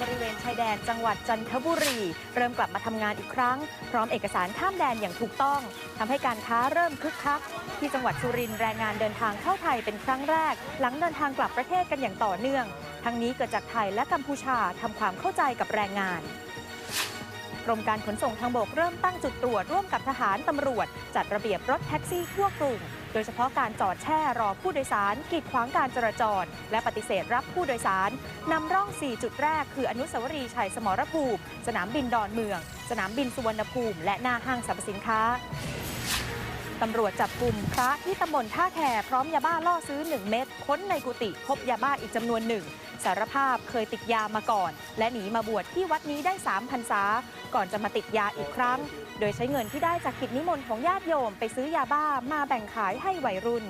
บริเวณชายแดนจังหวัดจันทบุรี เริ่มกลับมาทำงานอีกครั้ง พร้อมเอกสารข้ามแดนอย่างถูกต้องทำให้การค้าเริ่มคึกคัก ที่จังหวัดสุรินทร์แรงงานเดินทางเข้าไทยเป็นครั้งแรก หลังเดินทางกลับประเทศกันอย่างต่อเนื่อง ทั้งนี้เกิดจากไทยและกัมพูชาทำความเข้าใจกับแรงงาน กรมการขนส่งทางบกเริ่มตั้งจุดตรวจร่วมกับทหารตำรวจ จัดระเบียบรถแท็กซี่ทั่วกรุงโดยเฉพาะการจอดแช่รอผู้โดยสาร กีดขวางการจราจร และปฏิเสธรับผู้โดยสารนำร่อง 4 จุดแรก คืออนุสาวรีย์ชัยสมรภูมิ สนามบินดอนเมือง สนามบินสุวรรณภูมิ และหน้าห้างสรรพสินค้า ตำรวจจับกลุ่มพระที่ตำบลท่าแคพร้อมยาบ้าล่อซื้อ 1 เม็ดค้นในกุฏิพบยาบ้าอีกจำนวนหนึ่ง สารภาพเคยติดยามาก่อน และหนีมาบวชที่วัดนี้ได้3พรรษา ก่อนจะมาติดยาอีกครั้ง โดยใช้เงินที่ได้จากกิจนิมนต์ของญาติโยมไปซื้อยาบ้ามาแบ่งขายให้วัยรุ่น